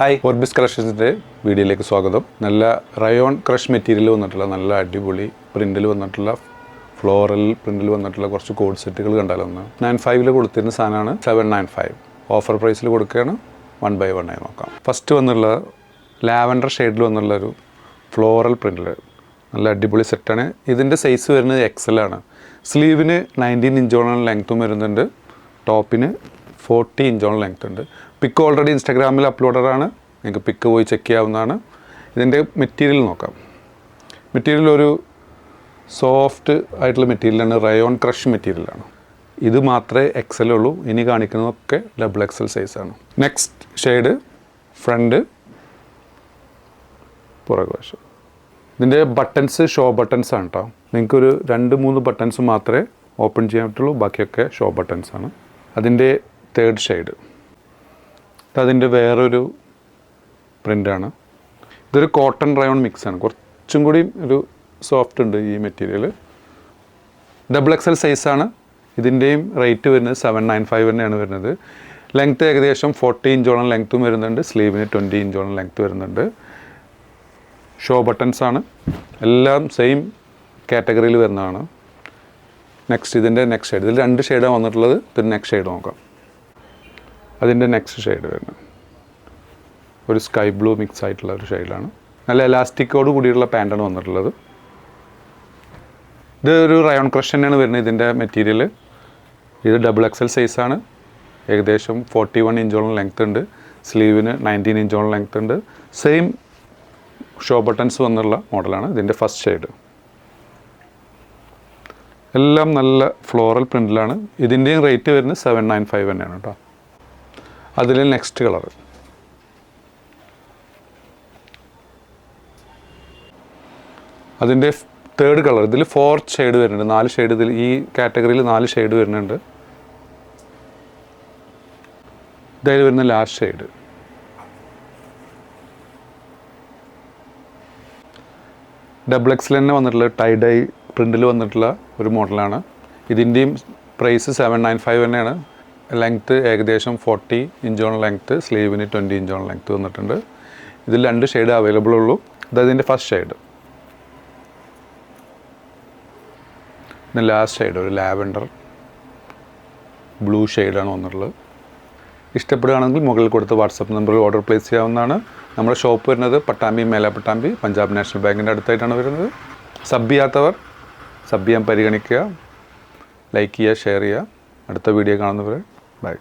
Hi Orbis കളക്ഷൻസിന്റെ വീഡിയോയിലേക്ക് സ്വാഗതം. നല്ല റയോൺ ക്രഷ് മെറ്റീരിയൽ വന്നിട്ടുള്ള നല്ല അടിപൊളി പ്രിന്റിൽ വന്നിട്ടുള്ള ഫ്ലോറൽ പ്രിന്റിൽ വന്നിട്ടുള്ള കുറച്ച് കോഡ് സെറ്റുകൾ കണ്ടാലോ ഒന്ന്. നയൻ ഫൈവിൽ കൊടുത്തിരുന്ന സാധനമാണ് സെവൻ നയൻ ഫൈവ് ഓഫർ പ്രൈസിൽ കൊടുക്കുകയാണ്. വൺ ബൈ വൺ ആയി നോക്കാം. ഫസ്റ്റ് വന്നുള്ള ലാവൻഡർ ഷെയ്ഡിൽ വന്നുള്ള ഒരു ഫ്ലോറൽ പ്രിന്റിൽ നല്ല അടിപൊളി സെറ്റാണ് ഇതിന്റെ സൈസ് വരുന്നത് എക്സൽ ആണ് സ്ലീവിന് നയന്റീൻ ഇഞ്ചോളം ലെങ്ത്തും വരുന്നുണ്ട്. ടോപ്പിന് ഫോർട്ടി ഇഞ്ചോളം ലെങ്ത് ഉണ്ട്. പിക്ക് ഓൾറെഡി ഇൻസ്റ്റാഗ്രാമിൽ അപ്ലോഡറാണ് നിങ്ങൾക്ക് പിക്ക് പോയി ചെക്ക് ചെയ്യാവുന്നതാണ്. ഇതിന്റെ മെറ്റീരിയൽ നോക്കാം. മെറ്റീരിയൽ ഒരു സോഫ്റ്റ് ആയിട്ടുള്ള മെറ്റീരിയലാണ് റയോൺ ക്രഷ് മെറ്റീരിയലാണ് ഇത് മാത്രമേ എക്സൽ ഉള്ളൂ. ഇനി കാണിക്കുന്നതൊക്കെ ഡബിൾ എക്സൽ സൈസാണ് നെക്സ്റ്റ് ഷെയ്ഡ് ഫ്രണ്ട് പുറകുവശം ഇതിന്റെ ബട്ടൺസ് ഷോ ബട്ടൺസ് ആണ് കേട്ടോ നിങ്ങൾക്കൊരു രണ്ട് മൂന്ന് ബട്ടൺസ് മാത്രമേ ഓപ്പൺ ചെയ്യാൻ പറ്റുള്ളൂ. ബാക്കിയൊക്കെ ഷോ ബട്ടൺസ് ആണ്. അതിന്റെ തേർഡ് ഷെയ്ഡ് അതിന്റെ വേറൊരു പ്രിന്റാണ് ഇതൊരു കോട്ടൺ റയോൺ മിക്സാണ് കുറച്ചും കൂടി ഒരു സോഫ്റ്റ് ഉണ്ട് ഈ മെറ്റീരിയൽ ഡബിൾ എക്സൽ സൈസാണ് ഇതിന്റെയും റേറ്റ് വരുന്നത് സെവൻ നയൻ ഫൈവ് തന്നെയാണ് വരുന്നത്. ലെങ്ത്ത് ഏകദേശം ഫോർട്ടി ഇഞ്ചോളം ലെങ്ത്തും വരുന്നുണ്ട്. സ്ലീവിന് ട്വന്റി ഇഞ്ചോളം ലെങ്ത്ത് വരുന്നുണ്ട്. ഷോ ബട്ടൺസ് ആണ്. എല്ലാം സെയിം കാറ്റഗറിയിൽ വരുന്നതാണ്. നെക്സ്റ്റ് ഇതിന്റെ നെക്സ്റ്റ് ഷെയ്ഡ് ഇതിൽ രണ്ട് ഷെയ്ഡാണ് വന്നിട്ടുള്ളത്. പിന്നെ നെക്സ്റ്റ് ഷെയ്ഡ് നോക്കാം. അതിന്റെ നെക്സ്റ്റ് ഷെയ്ഡ് വരുന്നത്. ഒരു സ്കൈ ബ്ലൂ മിക്സ് ആയിട്ടുള്ള ഒരു ഷെയ്ഡാണ് നല്ല എലാസ്റ്റിക്കോട് കൂടിയുള്ള പാന്റാണ് വന്നിട്ടുള്ളത്. ഇത് ഒരു റയോൺ ക്രഷ് തന്നെയാണ് വരുന്നത് ഇതിന്റെ മെറ്റീരിയൽ ഇത് ഡബിൾ എക്സൽ സൈസാണ് ഏകദേശം ഫോർട്ടി വൺ ഇഞ്ചോളം ലെങ്ത് ഉണ്ട്. സ്ലീവിന് നയന്റീൻ ഇഞ്ചോളം ലെങ്ത് ഉണ്ട്. സെയിം ഷോ ബട്ടൺസ് വന്നുള്ള മോഡലാണ് ഇതിന്റെ ഫസ്റ്റ് ഷെയ്ഡ് എല്ലാം നല്ല ഫ്ലോറൽ പ്രിന്റിലാണ് ഇതിന്റെയും റേറ്റ് വരുന്നത് സെവൻ നയൻ ഫൈവ് തന്നെയാണ് കേട്ടോ. അതിൽ നെക്സ്റ്റ് കളർ അതിന്റെ തേർഡ് കളർ ഇതിൽ ഫോർ ഷെയ്ഡ് വരുന്നുണ്ട്. നാല് ഷെയ്ഡ് ഇതിൽ ഈ കാറ്റഗറിയിൽ നാല് ഷെയ്ഡ് വരുന്നുണ്ട്. ഇതായി വരുന്ന ലാസ്റ്റ് ഷെയ്ഡ് ഡബിൾ എക്സിൽ തന്നെ വന്നിട്ടുള്ള ടൈ ഡൈ പ്രിന്റിൽ വന്നിട്ടുള്ള ഒരു മോഡലാണ് ഇതിന്റെയും പ്രൈസ് സെവൻ നയൻ ഫൈവ് തന്നെയാണ്. ലെങ്ത്ത് ഏകദേശം ഫോർട്ടി ഇഞ്ചോൺ ലെങ്ത്ത് സ്ലീവിന് ട്വന്റി ഇഞ്ചോൺ ലെങ്ത്ത് വന്നിട്ടുണ്ട്. ഇതിൽ രണ്ട് ഷെയ്ഡ് അവൈലബിൾ ഉള്ളൂ. ഇത് ഇതിന്റെ ഫസ്റ്റ് ഷെയ്ഡ് പിന്നെ ലാസ്റ്റ് ഷെയ്ഡ് ഒരു ലാവൻഡർ. ബ്ലൂ ഷെയ്ഡാണ് വന്നിട്ടുള്ളത്. ഇഷ്ടപ്പെടുകയാണെങ്കിൽ മുകളിൽ കൊടുത്ത് വാട്സപ്പ് നമ്പറിൽ ഓർഡർ പ്ലേസ് ചെയ്യാവുന്നതാണ്. നമ്മുടെ ഷോപ്പ് വരുന്നത് പട്ടാമ്പി മേല പട്ടാമ്പി പഞ്ചാബ് നാഷണൽ ബാങ്കിന്റെ അടുത്തായിട്ടാണ് വരുന്നത്. സബ് ചെയ്യാത്തവർ സബ് ചെയ്യാൻ പരിഗണിക്കുക. ലൈക്ക് ചെയ്യുക ഷെയർ ചെയ്യുക. അടുത്ത വീഡിയോ കാണുന്നവരെ ബൈ